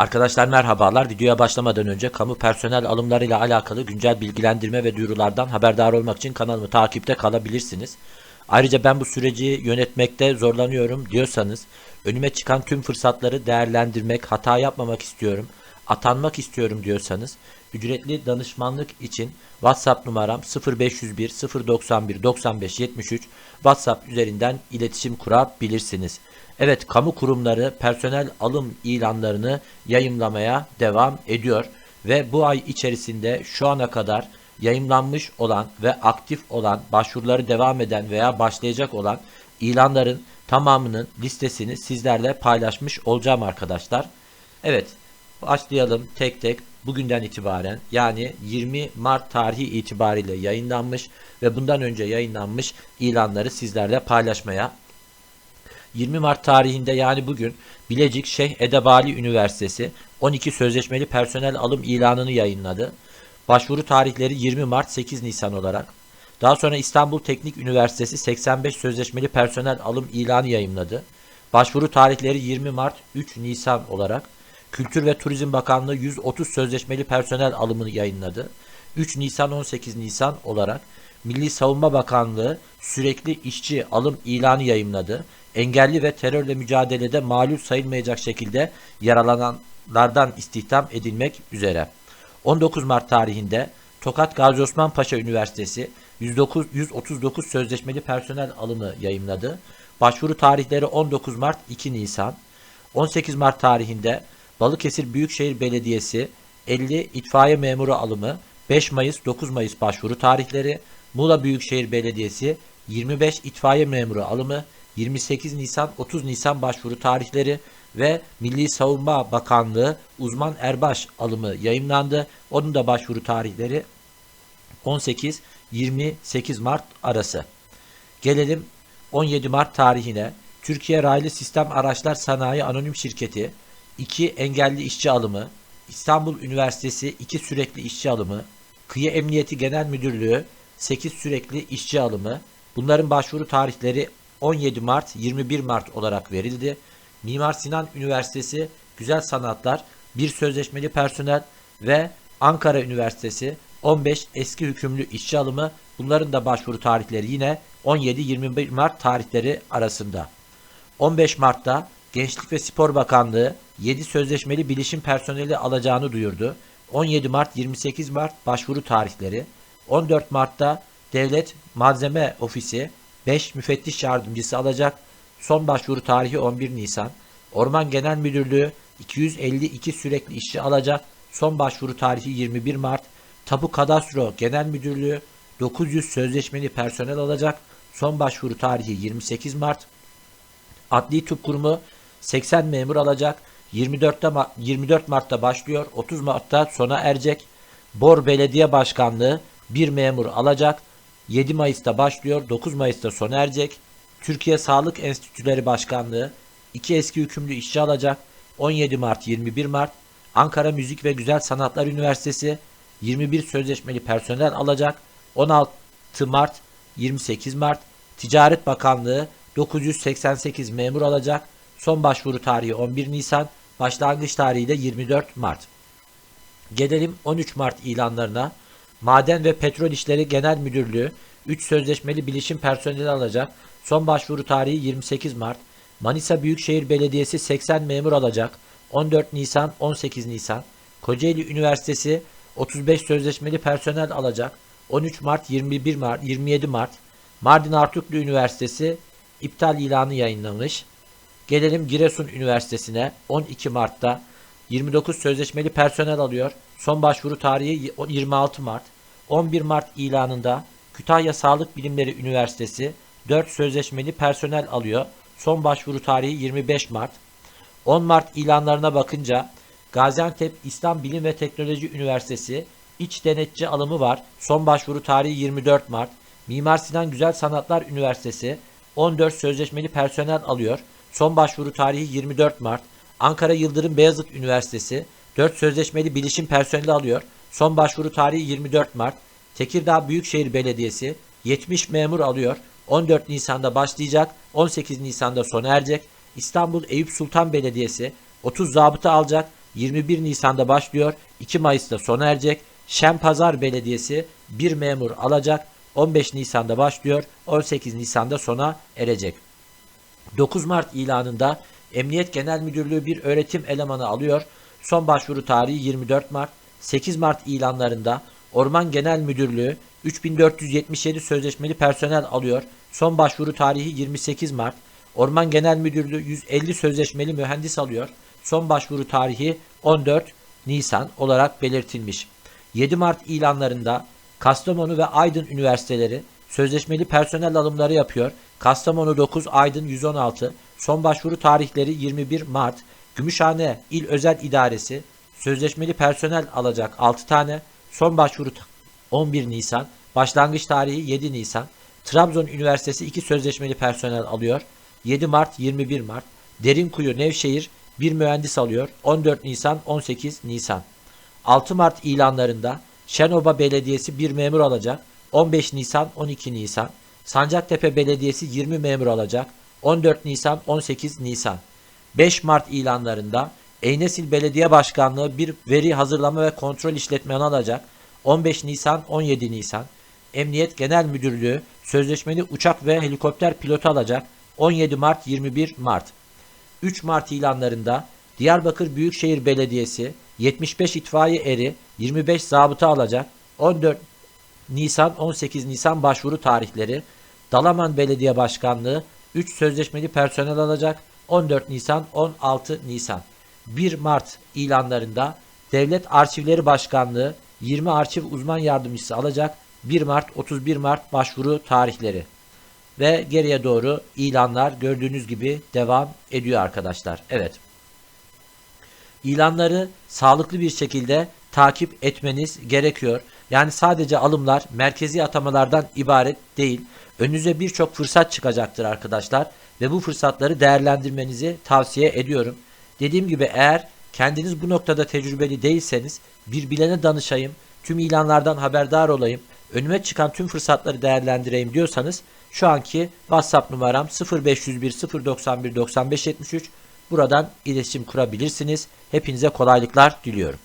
Arkadaşlar merhabalar. Videoya başlamadan önce kamu personel alımlarıyla alakalı güncel bilgilendirme ve duyurulardan haberdar olmak için kanalımı takipte kalabilirsiniz. Ayrıca ben bu süreci yönetmekte zorlanıyorum diyorsanız önüme çıkan tüm fırsatları değerlendirmek, hata yapmamak istiyorum, atanmak istiyorum diyorsanız ücretli danışmanlık için WhatsApp numaram 0501 091 95 73 WhatsApp üzerinden iletişim kurabilirsiniz. Evet, kamu kurumları personel alım ilanlarını yayımlamaya devam ediyor ve bu ay içerisinde şu ana kadar yayımlanmış olan ve aktif olan, başvuruları devam eden veya başlayacak olan ilanların tamamının listesini sizlerle paylaşmış olacağım arkadaşlar. Evet, başlayalım tek tek bugünden itibaren yani 20 Mart tarihi itibariyle yayınlanmış ve bundan önce yayınlanmış ilanları sizlerle paylaşmaya 20 Mart tarihinde yani bugün Bilecik Şeyh Edebali Üniversitesi 12 sözleşmeli personel alım ilanını yayınladı. Başvuru tarihleri 20 Mart 8 Nisan olarak. Daha sonra İstanbul Teknik Üniversitesi 85 sözleşmeli personel alım ilanı yayınladı. Başvuru tarihleri 20 Mart 3 Nisan olarak. Kültür ve Turizm Bakanlığı 130 sözleşmeli personel alımını yayınladı. 3 Nisan 18 Nisan olarak Milli Savunma Bakanlığı sürekli işçi alım ilanı yayımladı. Engelli ve terörle mücadelede mağlup sayılmayacak şekilde yaralananlardan istihdam edilmek üzere. 19 Mart tarihinde Tokat Gazi Osman Paşa Üniversitesi 109, 139 sözleşmeli personel alımı yayımladı. Başvuru tarihleri 19 Mart 2 Nisan. 18 Mart tarihinde Balıkesir Büyükşehir Belediyesi 50 itfaiye memuru alımı 5 Mayıs 9 Mayıs başvuru tarihleri Muğla Büyükşehir Belediyesi 25 itfaiye memuru alımı 28 Nisan 30 Nisan başvuru tarihleri ve Milli Savunma Bakanlığı uzman erbaş alımı yayımlandı. Onun da başvuru tarihleri 18-28 Mart arası. Gelelim 17 Mart tarihine Türkiye Raylı Sistem Araçlar Sanayi Anonim Şirketi 2 engelli işçi alımı, İstanbul Üniversitesi 2 sürekli işçi alımı, Kıyı Emniyeti Genel Müdürlüğü 8 sürekli işçi alımı. Bunların başvuru tarihleri 17 Mart 21 Mart olarak verildi. Mimar Sinan Üniversitesi Güzel Sanatlar 1 sözleşmeli personel ve Ankara Üniversitesi 15 eski hükümlü işçi alımı. Bunların da başvuru tarihleri yine 17-21 Mart tarihleri arasında. 15 Mart'ta Gençlik ve Spor Bakanlığı 7 sözleşmeli bilişim personeli alacağını duyurdu. 17 Mart 28 Mart başvuru tarihleri. 14 Mart'ta Devlet Malzeme Ofisi 5 müfettiş yardımcısı alacak. Son başvuru tarihi 11 Nisan. Orman Genel Müdürlüğü 252 sürekli işçi alacak. Son başvuru tarihi 21 Mart. Tapu Kadastro Genel Müdürlüğü 900 sözleşmeli personel alacak. Son başvuru tarihi 28 Mart. Adli Tıp Kurumu 80 memur alacak. 24'te Ma- 24 Mart'ta başlıyor. 30 Mart'ta sona erecek. Bor Belediye Başkanlığı bir memur alacak. 7 Mayıs'ta başlıyor. 9 Mayıs'ta sona erecek. Türkiye Sağlık Enstitüleri Başkanlığı 2 eski hükümlü işçi alacak. 17 Mart 21 Mart. Ankara Müzik ve Güzel Sanatlar Üniversitesi 21 sözleşmeli personel alacak. 16 Mart 28 Mart. Ticaret Bakanlığı 988 memur alacak. Son başvuru tarihi 11 Nisan. Başlangıç tarihi de 24 Mart. Gelelim 13 Mart ilanlarına. Maden ve Petrol İşleri Genel Müdürlüğü 3 sözleşmeli bilişim personeli alacak. Son başvuru tarihi 28 Mart. Manisa Büyükşehir Belediyesi 80 memur alacak. 14 Nisan 18 Nisan. Kocaeli Üniversitesi 35 sözleşmeli personel alacak. 13 Mart 21 Mart 27 Mart. Mardin Artuklu Üniversitesi iptal ilanı yayınlamış. Gelelim Giresun Üniversitesi'ne 12 Mart'ta 29 sözleşmeli personel alıyor. Son başvuru tarihi 26 Mart. 11 Mart ilanında Kütahya Sağlık Bilimleri Üniversitesi 4 sözleşmeli personel alıyor. Son başvuru tarihi 25 Mart. 10 Mart ilanlarına bakınca Gaziantep İslam Bilim ve Teknoloji Üniversitesi iç denetçi alımı var. Son başvuru tarihi 24 Mart. Mimar Sinan Güzel Sanatlar Üniversitesi 14 sözleşmeli personel alıyor. Son başvuru tarihi 24 Mart. Ankara Yıldırım Beyazıt Üniversitesi 4 sözleşmeli bilişim personeli alıyor. Son başvuru tarihi 24 Mart. Tekirdağ Büyükşehir Belediyesi 70 memur alıyor. 14 Nisan'da başlayacak. 18 Nisan'da sona erecek. İstanbul Eyüp Sultan Belediyesi 30 zabıta alacak. 21 Nisan'da başlıyor. 2 Mayıs'ta sona erecek. Şempazar Belediyesi bir memur alacak. 15 Nisan'da başlıyor. 18 Nisan'da sona erecek. 9 Mart ilanında Emniyet Genel Müdürlüğü bir öğretim elemanı alıyor. Son başvuru tarihi 24 Mart. 8 Mart ilanlarında Orman Genel Müdürlüğü 3477 sözleşmeli personel alıyor. Son başvuru tarihi 28 Mart. Orman Genel Müdürlüğü 150 sözleşmeli mühendis alıyor. Son başvuru tarihi 14 Nisan olarak belirtilmiş. 7 Mart ilanlarında Kastamonu ve Aydın üniversiteleri sözleşmeli personel alımları yapıyor. Kastamonu 9, Aydın 116. Son başvuru tarihleri 21 Mart. Gümüşhane İl Özel İdaresi sözleşmeli personel alacak 6 tane. Son başvuru ta- 11 Nisan. Başlangıç tarihi 7 Nisan. Trabzon Üniversitesi 2 sözleşmeli personel alıyor. 7 Mart 21 Mart. Derinkuyu Nevşehir bir mühendis alıyor. 14 Nisan 18 Nisan. 6 Mart ilanlarında Şenoba Belediyesi bir memur alacak. 15 Nisan 12 Nisan. Sancaktepe Belediyesi 20 memur alacak. 14 Nisan 18 Nisan. 5 Mart ilanlarında Eynesil Belediye Başkanlığı bir veri hazırlama ve kontrol işletmeni alacak. 15 Nisan 17 Nisan. Emniyet Genel Müdürlüğü sözleşmeli uçak ve helikopter pilotu alacak. 17 Mart 21 Mart. 3 Mart ilanlarında Diyarbakır Büyükşehir Belediyesi 75 itfaiye eri 25 zabıta alacak. 14 Nisan 18 Nisan başvuru tarihleri. Dalaman Belediye Başkanlığı 3 sözleşmeli personel alacak. 14 Nisan 16 Nisan. 1 Mart ilanlarında Devlet Arşivleri Başkanlığı 20 arşiv uzman yardımcısı alacak. 1 Mart 31 Mart başvuru tarihleri. Ve geriye doğru ilanlar gördüğünüz gibi devam ediyor arkadaşlar. Evet. İlanları sağlıklı bir şekilde takip etmeniz gerekiyor. Yani sadece alımlar merkezi atamalardan ibaret değil. Önünüze birçok fırsat çıkacaktır arkadaşlar ve bu fırsatları değerlendirmenizi tavsiye ediyorum. Dediğim gibi eğer kendiniz bu noktada tecrübeli değilseniz bir bilene danışayım, tüm ilanlardan haberdar olayım, önüme çıkan tüm fırsatları değerlendireyim diyorsanız şu anki WhatsApp numaram 0501 091 95 73 buradan iletişim kurabilirsiniz. Hepinize kolaylıklar diliyorum.